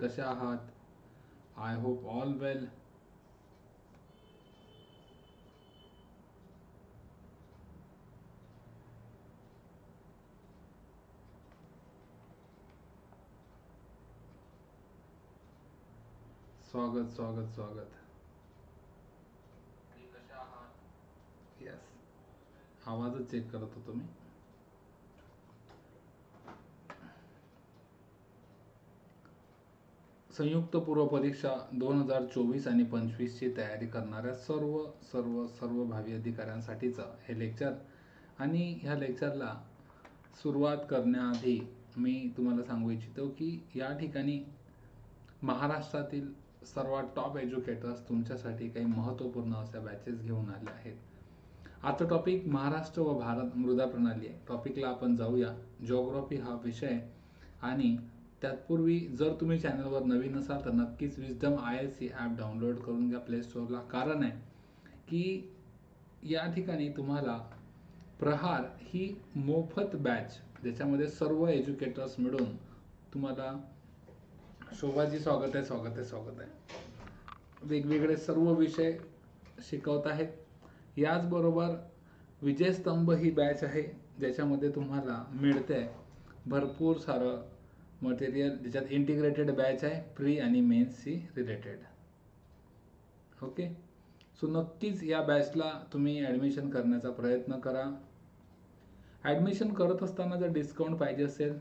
कसे आहात? I hope all वेल स्वागत स्वागत स्वागत. येस आवाजच चेक करत होतो मी. संयुक्त पूर्व परीक्षा दोन हजार चोवीस आणि पंचवीसची तयारी करणाऱ्या सर्व सर्व सर्व भावी अधिकाऱ्यांसाठीचं हे लेक्चर. आणि ह्या लेक्चरला सुरुवात करण्याआधी मी तुम्हाला सांगू इच्छितो की या ठिकाणी महाराष्ट्रातील सर्वात टॉप एज्युकेटर्स तुमच्यासाठी काही महत्त्वपूर्ण अशा बॅचेस घेऊन आले आहेत. आता टॉपिक महाराष्ट्र व भारत मृदा प्रणाली आहे. टॉपिकला आपण जाऊया. जॉग्रॉफी हा विषय आणि त्यातपूर्वी जर तुम्ही चॅनलवर नवीन असाल तर नक्कीच wisdom I S C app download करून घ्या प्ले स्टोअरला कारण आहे की या ठिकाणी तुम्हाला प्रहार ही मोफत बॅच ज्याच्यामध्ये सर्व एज्युकेटर्स मिळून तुम्हाला शोभाजी स्वागत आहे स्वागत आहे स्वागत आहे. वेगवेगळे सर्व विषय शिकवत आहेत. याचबरोबर विजयस्तंभ ही बॅच आहे ज्याच्यामध्ये तुम्हाला मिळते भरपूर सारं मटेरियल ज्याच्यात इंटिग्रेटेड बॅच आहे प्री आणि मेन्सशी रिलेटेड ओके सो नक्कीच या बॅचला तुम्ही ॲडमिशन करण्याचा प्रयत्न करा. ॲडमिशन करत असताना जर डिस्काउंट पाहिजे असेल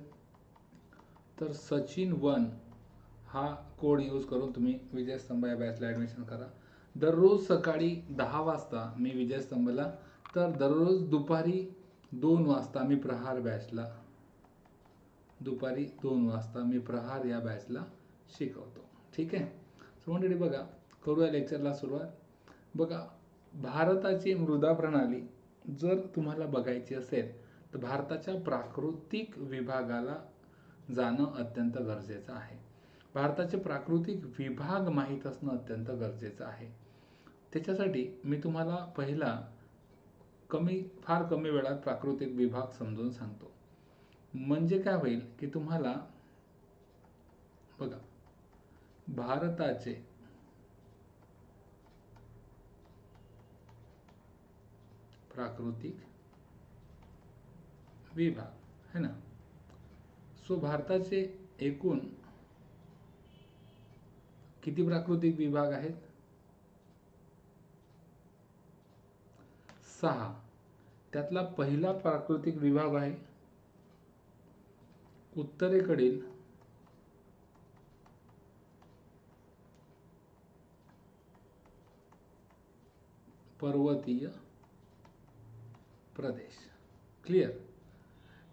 तर सचिन वन हा कोड यूज करून तुम्ही विजयस्तंभ या बॅचला ॲडमिशन करा. दररोज सकाळी दहा वाजता मी विजयस्तंभला तर दररोज दुपारी दोन वाजता मी प्रहार बॅचला दुपारी दोन वाजता मी प्रहार या बॅचला शिकवतो. ठीक आहे? सो मंडळी बघा करूया लेक्चरला सुरुवात. बघा भारताची मृदा प्रणाली जर तुम्हाला बघायची असेल तर भारताच्या प्राकृतिक विभागाला जाणं अत्यंत गरजेचं आहे. भारताचे प्राकृतिक विभाग माहीत असणं अत्यंत गरजेचं आहे. त्याच्यासाठी मी तुम्हाला पहिला कमी फार कमी वेळात प्राकृतिक विभाग समजून सांगतो. म्हणजे काय होईल की तुम्हाला बघा भारताचे प्राकृतिक विभाग है ना? सो भारताचे एकूण किती प्राकृतिक विभाग आहेत? सहा. त्यातला पहिला प्राकृतिक विभाग आहे उत्तरेकडील पर्वतीय प्रदेश. क्लिअर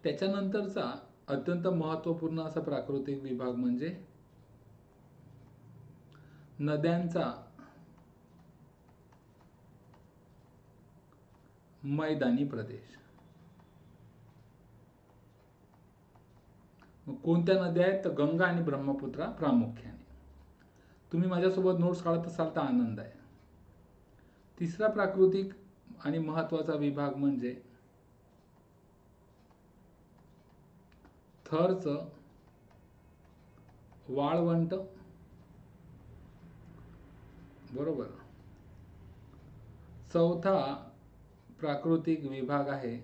त्याच्यानंतरचा अत्यंत महत्त्वपूर्ण असा प्राकृतिक विभाग म्हणजे नद्यांचा मैदानी प्रदेश. मग कोणत्या नद्या आहेत? तर गंगा आणि ब्रह्मपुत्रा प्रामुख्याने. तुम्ही माझ्यासोबत नोट्स काढत असाल तर आनंद आहे. तिसरा प्राकृतिक आणि महत्त्वाचा विभाग म्हणजे थरचं वाळवंट. बरोबर. चौथा प्राकृतिक विभाग आहे.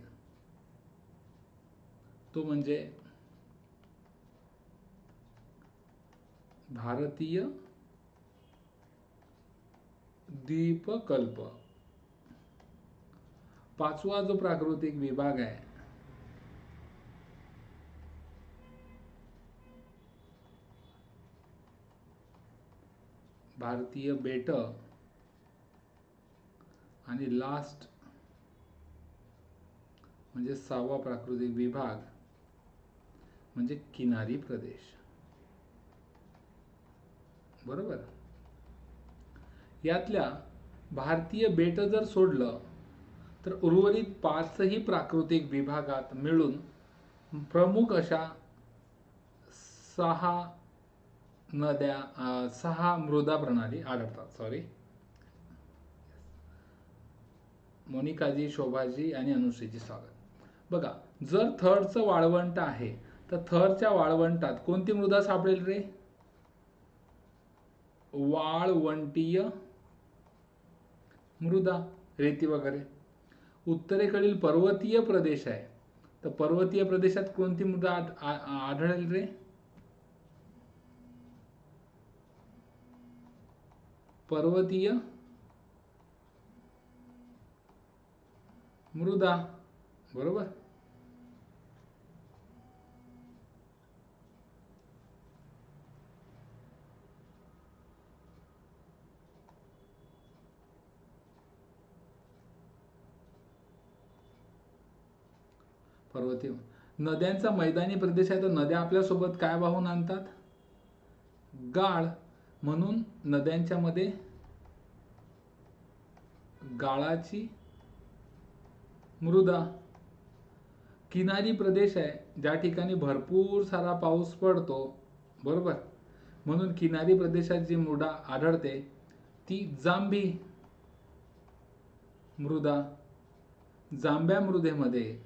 तो म्हणजे भारतीय द्वीपकल्प पाचवा जो प्राकृतिक विभाग आहे भारतीय बेट आणि लास्ट म्हणजे सहावा प्राकृतिक विभाग म्हणजे किनारी प्रदेश. बरोबर? यातल्या भारतीय बेट जर सोडलं तर उर्वरित पाचही प्राकृतिक विभागात मिळून प्रमुख अशा सहा नद्या सहा मृदा प्रणाली आढळतात. सॉरी मोनिकाजी शोभाजी आणि अनुश्रीजी स्वागत. बघा जर थरचं वाळवंट आहे तर थरच्या वाळवंटात कोणती मृदा सापडेल रे? वाळवंटीय मृदा रेती वगैरे. उत्तरेकडील पर्वतीय प्रदेश आहे. तर पर्वतीय प्रदेशात कोणती मृदा आढळेल रे? पर्वतीय मृदा. बरोबर? पर्वती नद्यांचा मैदानी प्रदेश आहे तर नद्या आपल्यासोबत काय वाहून आणतात? गाळ. म्हणून नद्यांच्या मध्ये गाळाची मृदा. किनारी प्रदेश आहे ज्या ठिकाणी भरपूर सारा पाऊस पडतो. बरोबर? म्हणून किनारी प्रदेशात जी मृदा आढळते ती जांभी मृदा. जांभ्या मृदेमध्ये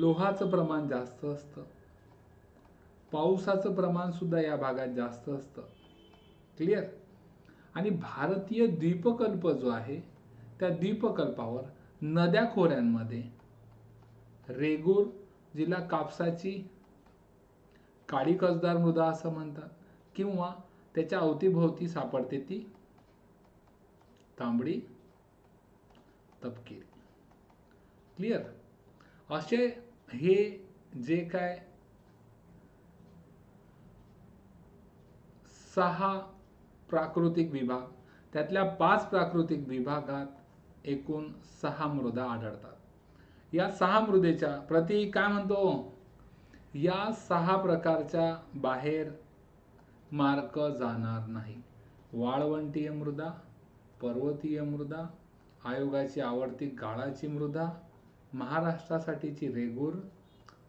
लोहाचं प्रमाण जास्त असतं. पावसाचं प्रमाण सुद्धा या भागात जास्त असतं. क्लिअर आणि भारतीय द्वीपकल्प जो आहे त्या द्वीपकल्पावर नद्या खोऱ्यांमध्ये रेगूर जिला कापसाची काळी कसदार मृदा असं म्हणतात किंवा त्याच्या अवतीभोवती सापडते ती तांबडी तपकिरी. क्लिअर असे हे जे काय सहा प्राकृतिक विभाग त्यातल्या पाच प्राकृतिक विभागात एकूण सहा मृदा आढळतात. या सहा मृदेच्या प्रति काय म्हणतो? या सहा प्रकारच्या बाहेर मार्क जाणार नाही. वाळवंटीय मृदा पर्वतीय मृदा आयोगाची आवडती गाळाची मृदा महाराष्ट्रासाठीची रेगूर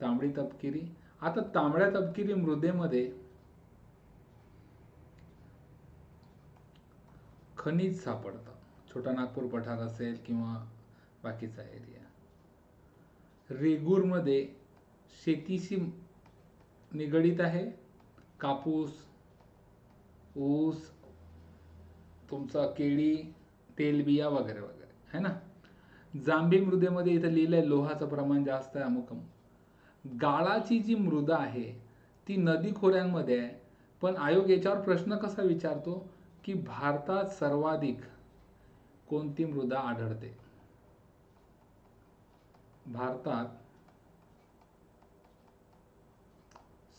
तांबडी तपकिरी आता तांबड्या तपकिरी मृदेमध्ये खनिज सापडतं. छोटा नागपूर पठार असेल किंवा बाकीचा एरिया. रेगूरमध्ये शेतीशी निगडीत आहे. कापूस ऊस तुमचा केळी तेलबिया वगैरे वगैरे. है ना? जांभी मृदेमध्ये इथं लिहिलंय लोहाचं प्रमाण जास्त आहे अमुकम. अमुक गाळाची जी मृदा आहे ती नदी खोऱ्यांमध्ये आहे. पण आयोग याच्यावर प्रश्न कसा विचारतो? की भारतात सर्वाधिक कोणती मृदा आढळते? भारतात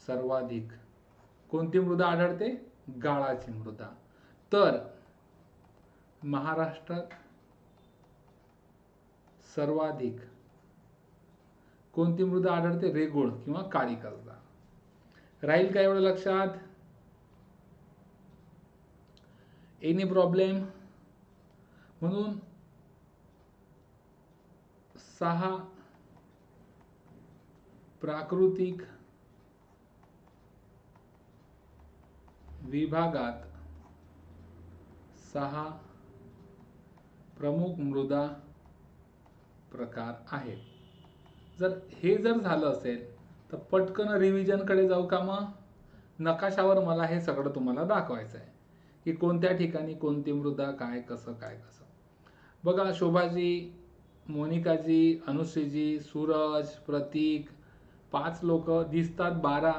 सर्वाधिक कोणती मृदा आढळते? गाळाची मृदा. तर महाराष्ट्रात सर्वाधिक. कोणती मृदा आढळते? रेगुळ किंवा काळी कसदा राहील का एवढं लक्षात? एनी प्रॉब्लेम म्हणून सहा प्राकृतिक विभागात सहा प्रमुख मृदा प्रकार आहेत. जर हे जर झालं असेल तर पटकन रिव्हिजनकडे जाऊ का मग? नकाशावर मला हे सगळं तुम्हाला दाखवायचं आहे की कोणत्या ठिकाणी कोणती मृदा काय कसं काय कसं. बघा शोभाजी मोनिकाजी अनुश्रीजी सूरज प्रतीक पाच लोक दिसतात बारा.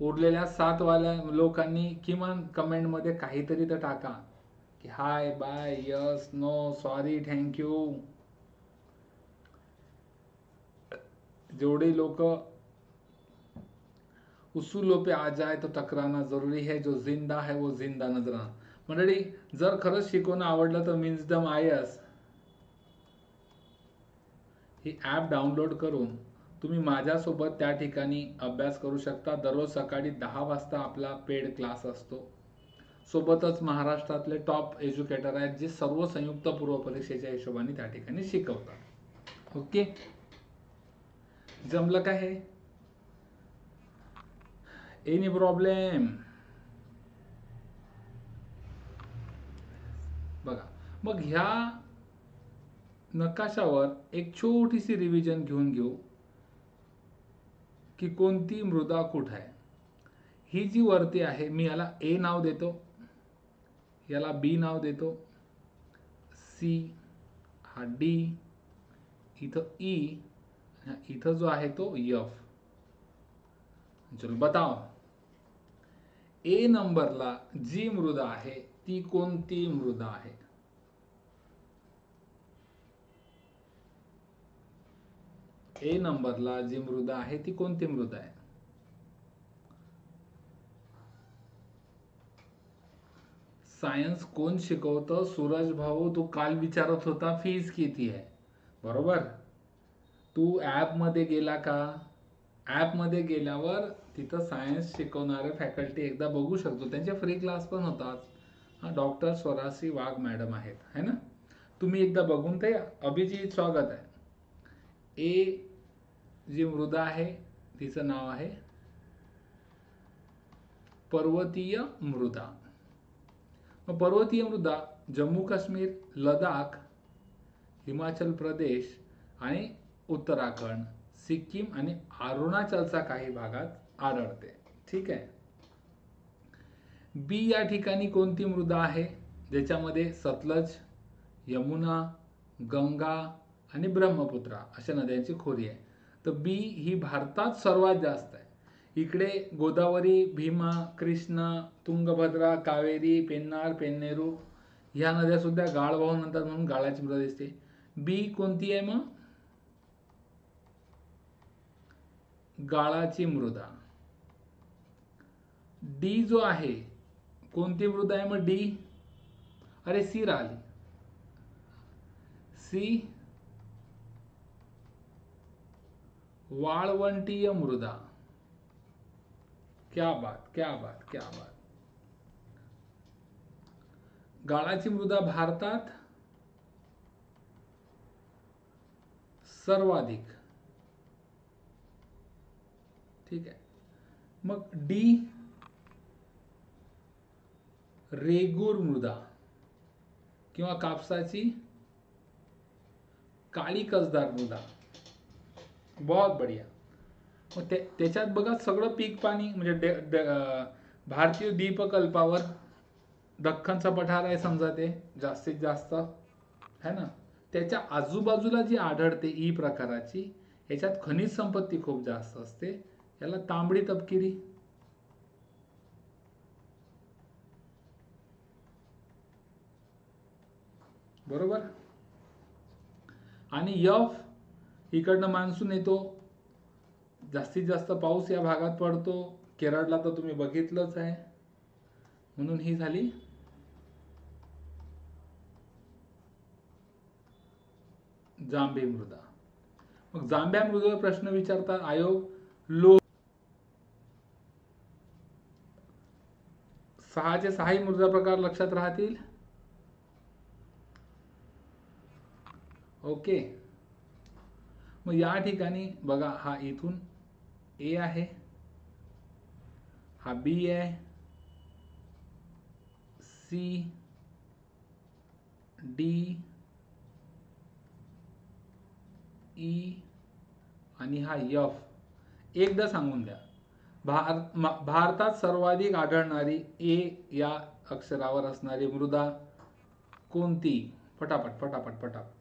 उरलेल्या सातवाल्या लोकांनी किमान कमेंटमध्ये काहीतरी तर टाका. की hi bye yes no sorry thank you. जेवढे लोक उसूलों पे आ जाए तो टकराना जरुरी है जो जिंदा है वो जिंदा नजर मंडळी जर खरंच शिकवणं आवडलं तर मीन्स दम आयस ही ॲप डाउनलोड करून तुम्ही माझ्यासोबत त्या ठिकाणी अभ्यास करू शकता. दररोज सकाळी दहा वाजता आपला पेड क्लास असतो. सोबतच महाराष्ट्रातले टॉप एज्युकेटर आहेत जे सर्व संयुक्त पूर्व परीक्षेच्या हिशोबाने त्या ठिकाणी शिकवतात. ओके? जमलं काय हे? एनी प्रॉब्लेम बघा मग ह्या नकाशावर एक छोटीशी रिव्हिजन घेऊन घेऊ की कोणती मृदा कुठं आहे. ही जी वरती आहे मी याला ए नाव देतो याला बी नाव देतो सी हा डी इथं ई इथं जो आहे तो यफ. चलो बताओ. ए नंबरला जी मृदा आहे ती कोणती मृदा आहे? ए नंबरला जी मृदा आहे ती कोणती मृदा आहे? सायन्स कोण शिकवतं? सूरज भाऊ तू काल विचारत होता फीज किती आहे? बरोबर? तू ॲपमध्ये गेला का? ॲपमध्ये गेल्यावर तिथं सायन्स शिकवणारे फॅकल्टी एकदा बघू शकतो. त्यांचे फ्री क्लास पण होतात. हा डॉक्टर स्वरासी वाघ मॅडम आहेत. है ना? तुम्ही एकदा बघून ते अभिजित स्वागत आहे. ए जी मृदा आहे तिचं नाव आहे पर्वतीय मृदा. मग पर्वतीय मृदा जम्मू काश्मीर लडाख हिमाचल प्रदेश आणि उत्तराखंड सिक्कीम आणि अरुणाचलचा काही भागात आढळते. ठीक आहे? बी या ठिकाणी कोणती मृदा आहे? ज्याच्यामध्ये सतलज यमुना गंगा आणि ब्रह्मपुत्रा अशा नद्यांची खोरी आहे. तर बी ही भारतात सर्वात जास्त आहे. इकडे गोदावरी भीमा कृष्णा तुंगभद्रा कावेरी पेन्नार पेन्नेरू ह्या नद्या सुद्धा गाळ वाहून नंतर म्हणून गाळाची मृदा दिसते. बी कोणती आहे मग? गाळाची मृदा. डी जो आहे कोणती मृदा आहे मग डी? अरे सी राहिली. सी वाळवंटीय मृदा. क्या बात क्या बात क्या बात. गाळाची मृदा भारतात सर्वाधिक. ठीक आहे. मग डी रेगूर मृदा किंवा कापसाची काळी कसदार मृदा. बहुत बढिया. मग ते त्याच्यात बघा सगळं पीक पाणी म्हणजे भारतीय द्वीपकल्पावर दख्खनचा पठार आहे समजा ते जास्तीत जास्त है ना? त्याच्या आजूबाजूला जी आढळते ई प्रकाराची याच्यात खनिज संपत्ती खूप जास्त असते. याला तांबडी तपकिरी. बरोबर? आणि यफ इकडनं मान्सून येतो. जास्तीत जास्त पाऊस या भागात पडतो. केरळला तर तुम्ही बघितलंच आहे. म्हणून ही झाली जांबे मृदा. मग जांभ्या मृदेवर प्रश्न विचारतात आयोग लो सहाचे सहाही मृदा प्रकार लक्षात राहतील? ओके. मग या ठिकाणी बघा हा इथून ए आहे. हा बी आहे. सी डी ई आणि हा यफ एकदा सांगून द्या. भार भारतात सर्वाधिक आढळणारी ए या अक्षरावर असणारी मृदा कोणती? फटाफट फटाफट फटाफट.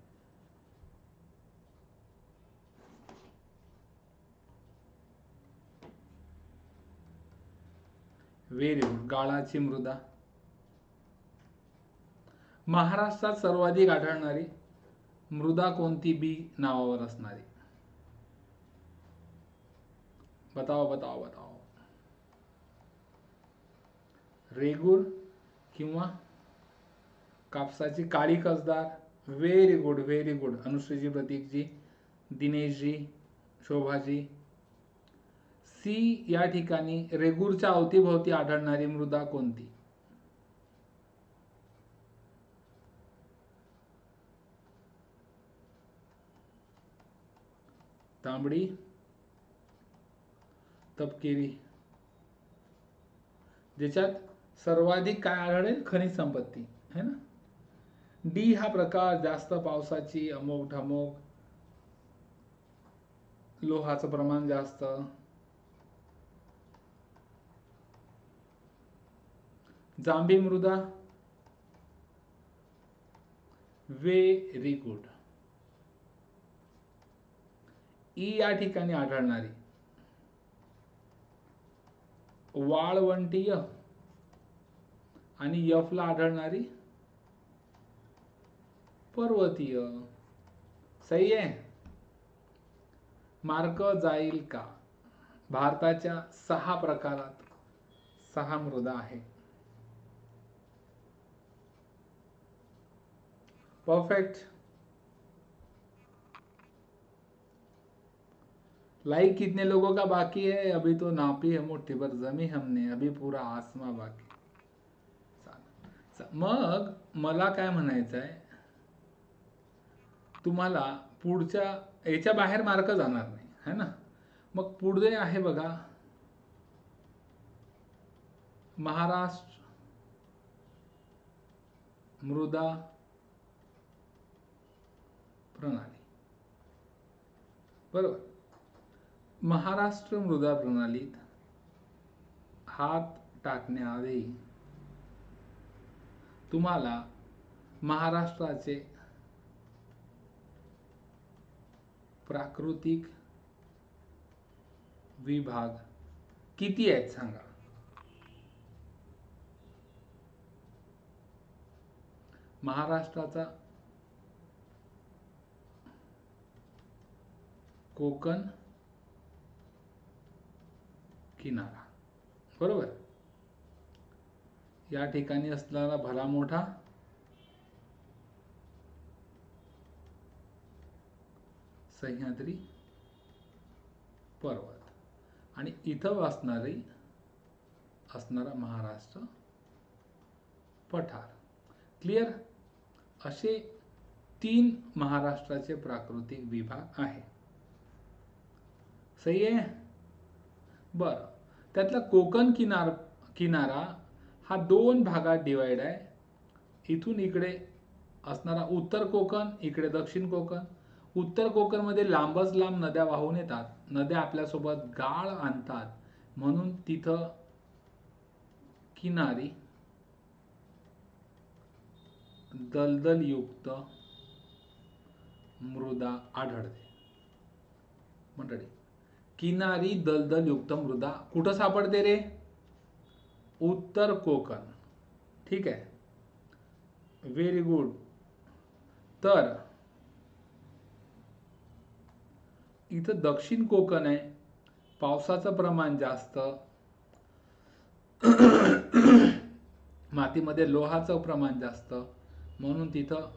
व्हेरी गुड गाळाची मृदा. महाराष्ट्रात सर्वाधिक आढळणारी मृदा कोणती? बी नावावर असणारी. बताओ बताओ बताओ। रेगूर किंवा कापसाची काळी कसदार व्हेरी गुड व्हेरी गुड अनुश्रीजी प्रतीकजी दिनेशजी शोभाजी. सी या ठिकाणी रेगूरच्या अवतीभोवती आढळणारी मृदा कोणती? तांबडी तपकिरी ज्याच्यात सर्वाधिक काय आढळेल? खनिज संपत्ती. है ना? डी हा प्रकार जास्त पावसाची अमोक ढमोक लोहाचं प्रमाण जास्त. जांभी मृदा. व्हेरी गुड ई या ठिकाणी आढळणारी. वाळवंटीय आणि यफ ला आढळणारी पर्वतीय. सही आहे? मार्क जाईल का? भारताच्या सहा प्रकारात सहा मृदा आहे. परफेक्ट लाइक कितने लोगों का बाकी है? अभी तो नापी है मुठ्ठी पर जमी हमने अभी पूरा आसमा बाकी। मग मला काय म्हणायचं आहे? तुम्हाला पुढच्या याच्या बाहेर मार्क जाणार नाही है ना? मग पुढे आहे बघा. महाराष्ट्र मृदा प्रणाली. बरोबर? महाराष्ट्र मृदा प्रणालीत हात टाकण्याआधी तुम्हाला महाराष्ट्राचे प्राकृतिक विभाग किती आहेत सांगा? महाराष्ट्राचा कोकण किनारा. बरोबर? या ठिकाणी असलेला भला मोठा सह्याद्री पर्वत. आणि इथं असणारी असणारा महाराष्ट्र पठार. क्लिअर असे तीन महाराष्ट्राचे प्राकृतिक विभाग आहे सही आहे बरं. त्यातला कोकण किनार किनारा हा दोन भागात डिवाइड आहे. इथून इकडे असणारा उत्तर कोकण इकडे दक्षिण कोकण. उत्तर कोकणमध्ये लांबच लांब नद्या वाहून येतात. नद्या आपल्यासोबत गाळ आणतात. म्हणून तिथं किनारी दलदलयुक्त मृदा आढळते. मंडळी किनारी दलदलयुक्त मृदा. कुठं सापडते रे? उत्तर कोकण. ठीक आहे. व्हेरी गुड तर इथं दक्षिण कोकण आहे. पावसाचं प्रमाण जास्त. मातीमध्ये लोहाचं प्रमाण जास्त. म्हणून तिथं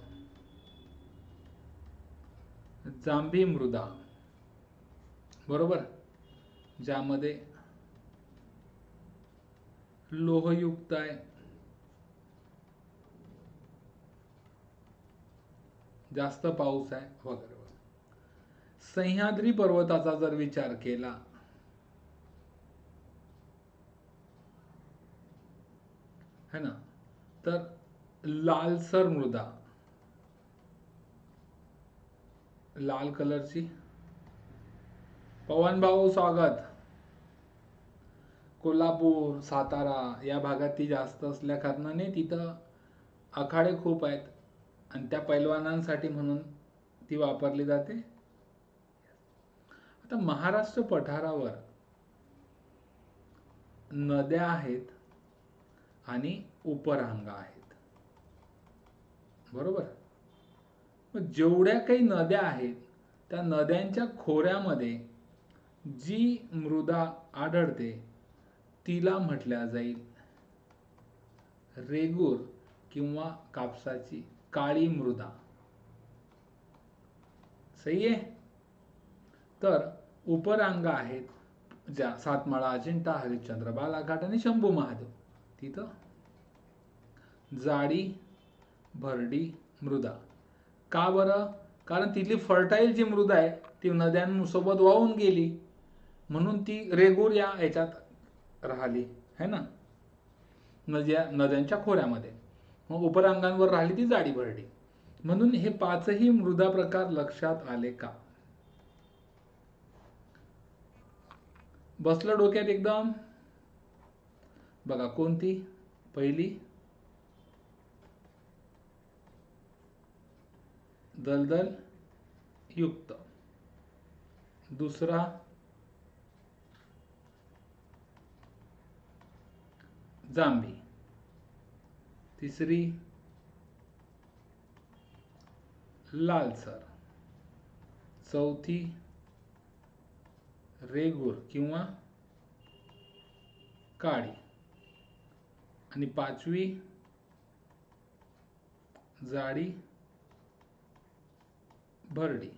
जांभी मृदा. बरोबर? ज्यामध्ये लोहयुक्त आहे. जास्त पाऊस आहे वगैरे सह्याद्री पर्वताचा जर विचार केला है ना? तर लालसर मृदा. लाल कलरची पवन भाऊ स्वागत. कोल्हापूर सातारा या भागात ती जास्त असल्या कारणाने तिथं आखाडे खूप आहेत. आणि त्या पैलवानांसाठी म्हणून ती वापरली जाते. आता महाराष्ट्र पठारावर नद्या आहेत आणि उपरांगा आहेत. बरोबर? मग जेवढ्या काही नद्या आहेत त्या नद्यांच्या खोऱ्यामध्ये जी मृदा आढळते तिला म्हटल्या जाईल. रेगूर किंवा कापसाची काळी मृदा. सही आहे? तर उपरांग आहेत ज्या सातमाळा अजिंठा हरिश्चंद्र बालाघाट आणि शंभू महादेव. तिथं जाडी भरडी मृदा. का बरं? कारण तिथली फर्टाईल जी मृदा आहे ती नद्यांसोबत वाहून गेली. म्हणून ती रेगूर या याच्यात राहिली है ना? नद्या नद्यांच्या खोऱ्यामध्ये. मग उपरांगांवर राहिली ती जाडी भरडी. म्हणून हे पाचही मृदा प्रकार लक्षात आले का? बसलं डोक्यात एकदम. बघा कोणती? पहिली. दलदल युक्त. दुसरा. जांभी. तिसरी लालसर चौथी रेगूर किंवा काळी. आणि पाचवी जाडी भरडी.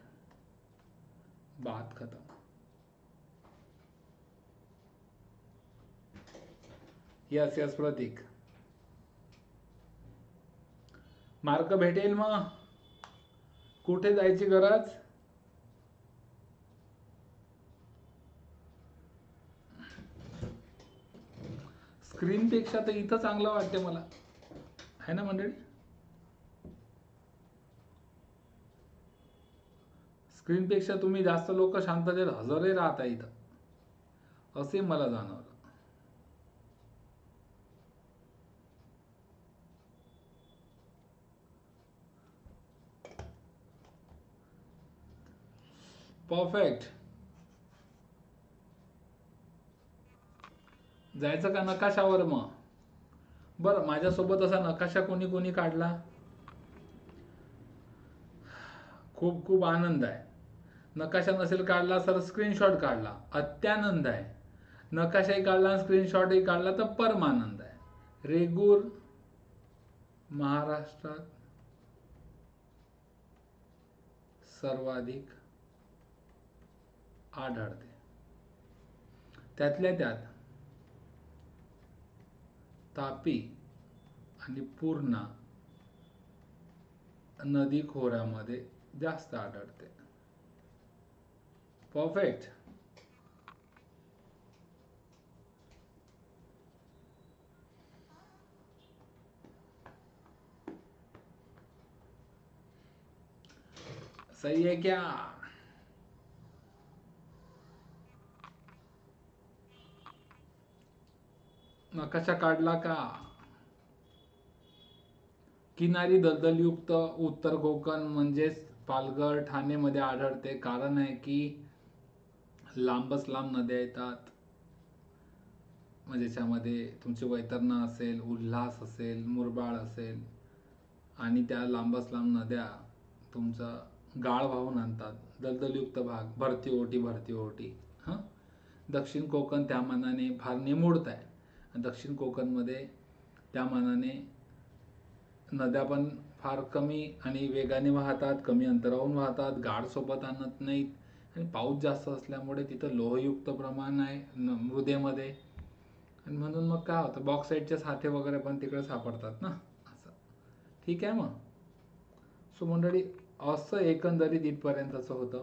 बात खतम. यस यस प्रतीक. मार्क भेटेल मग. कुठे जायची गरज? स्क्रीनपेक्षा तर इथं चांगलं वाटते मला. है ना मंडळी? स्क्रीनपेक्षा तुम्ही जास्त लोक शांततेत हजरही राहता इथं. असे मला जाणवलं. परफेक्ट जायचं का नकाशावर मग? बरं माझ्यासोबत असा नकाशा कोणी कोणी काढला? खूप खूप आनंद आहे. नकाशा नसेल काढला तर स्क्रीनशॉट काढला. अत्यानंद आहे. नकाशाही काढला स्क्रीनशॉटही काढला तर परमानंद आहे. रेगूर महाराष्ट्रात सर्वाधिक आढळते. त्यातल्या त्यात तापी आणि पूर्णा नदी खोऱ्यामध्ये जास्त आढळते. परफेक्ट सही है क्या? नकाशा काढला का? किनारी दलदलयुक्त उत्तर कोकण म्हणजेच पालघर ठाणेमध्ये आढळते. कारण आहे की लांबच लांब नद्या येतात. म्हणजे त्याच्यामध्ये तुमचे वैतरणा असेल उल्हास असेल मुरबाळ असेल आणि त्या लांबच लांब नद्या तुमचा गाळ वाहून आणतात. दलदलयुक्त भाग भरती ओटी भरती ओटी. हां? दक्षिण कोकण त्या मानाने फार निमुळत आहे. दक्षिण कोकणमध्ये त्या मानाने नद्या पण फार कमी आणि वेगाने वाहतात कमी अंतरावरून वाहतात गाड सोबत आणत नाहीत आणि पाऊस जास्त असल्यामुळे तिथं लोहयुक्त प्रमाण आहे न मृदेमध्ये आणि म्हणून मग काय होतं बॉक्साईडचे साठे वगैरे पण तिकडे सापडतात ना असं. ठीक आहे मग. सो मंडळी असं एकंदरीत इथपर्यंतचं होतं.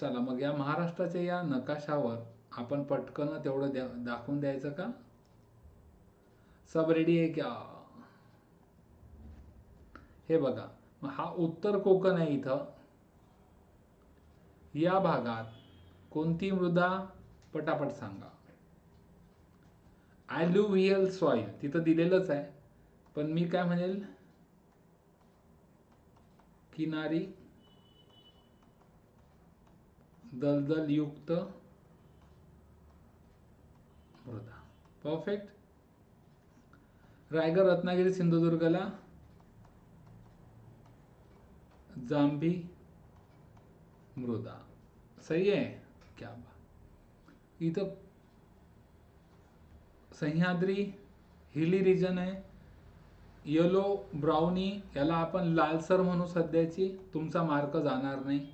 चला मग या महाराष्ट्राच्या या नकाशावर आपण पटकन तेवढं द्या दाखवून द्यायचं का? सब रेडी आहे क्या? हे बघा हा उत्तर कोकण आहे इथं. या भागात कोणती मृदा? पटापट सांगा. ॲल्युव्हियल सॉइल तिथं दिलेलंच आहे. पण मी काय म्हणेल? किनारी दलदलयुक्त मृदा. परफेक्ट रायगड रत्नागिरी सिंधुदुर्गला जांभी मृदा. सही आहे? क्या इथं सह्याद्री हिली रिजन आहे. येलो ब्राउनी याला आपण लालसर म्हणू सध्याची. तुमचा मार्क जाणार नाही.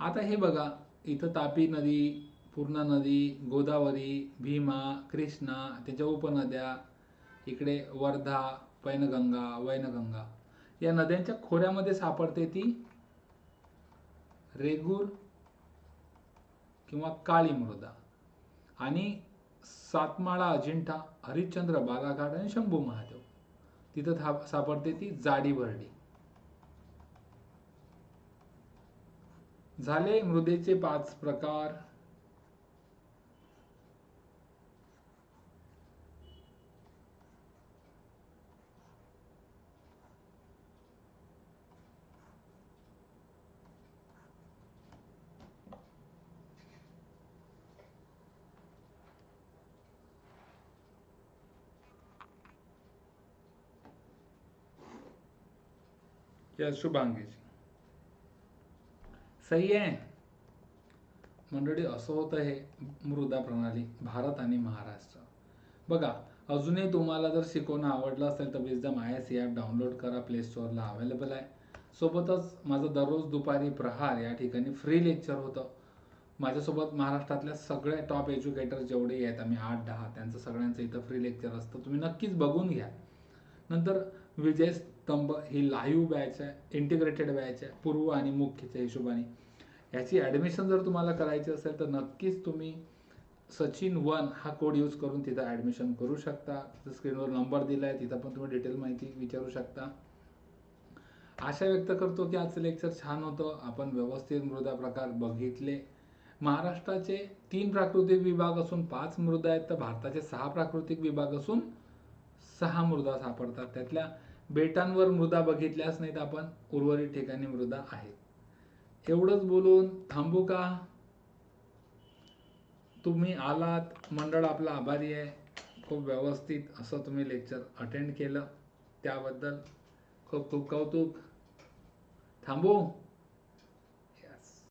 आता हे बघा इथं तापी नदी पूर्णा नदी गोदावरी भीमा कृष्णा त्याच्या उपनद्या इकडे वर्धा पैनगंगा वैनगंगा. या नद्यांच्या खोऱ्यामध्ये सापडते ती रेगूर किंवा काळी मृदा आणि सातमाळा अजिंठा हरिश्चंद्र बालाघाट आणि शंभू महादेव. तिथं था सापडते ती जाडी भरडी झाले मृदेचे पाच प्रकार. या शुभांगीची. सही आहे. मंडळी असं होतं हे मृदा प्रणाली भारत आणि महाराष्ट्र. बघा अजूनही तुम्हाला जर शिकवणं आवडलं असेल तर wisdom I S app download करा प्ले स्टोअरला अवेलेबल आहे. सोबतच माझं दररोज दुपारी प्रहार या ठिकाणी फ्री लेक्चर होतं. माझ्यासोबत महाराष्ट्रातल्या सगळ्या टॉप एज्युकेटर जेवढे आहेत आम्ही आठ दहा त्यांचं सगळ्यांचं इथं फ्री लेक्चर असतं तुम्ही नक्कीच बघून घ्या. नंतर विजय स्तंभ ही लाईव्ह बॅच आहे इंटिग्रेटेड बॅच आहे पूर्व आणि मुख्यच्या हिशोबाने. याची ॲडमिशन जर तुम्हाला करायची असेल तर नक्कीच तुम्ही सचिन वन हा कोड यूज करून तिथं ॲडमिशन करू शकता. तिथं स्क्रीनवर नंबर दिला आहे तिथं पण तुम्ही डिटेल माहिती विचारू शकता. आशा व्यक्त करतो की आजचं लेक्चर छान होतं. आपण व्यवस्थित मृदा प्रकार बघितले. महाराष्ट्राचे तीन प्राकृतिक विभाग असून पाच मृदा आहेत तर भारताचे सहा प्राकृतिक विभाग असून सहा मृदा सापडतात. त्यातल्या बेटांवर मृदा बघितल्याच नाहीत आपण उर्वरित ठिकाणी मृदा आहेत एवढंच बोलून थांबू का? तुम्ही आलात मंडळ आपला आभारी आहे. खूप व्यवस्थित असं तुम्ही लेक्चर अटेंड केलं. त्याबद्दल खूप खूप कौतुक. थांबू?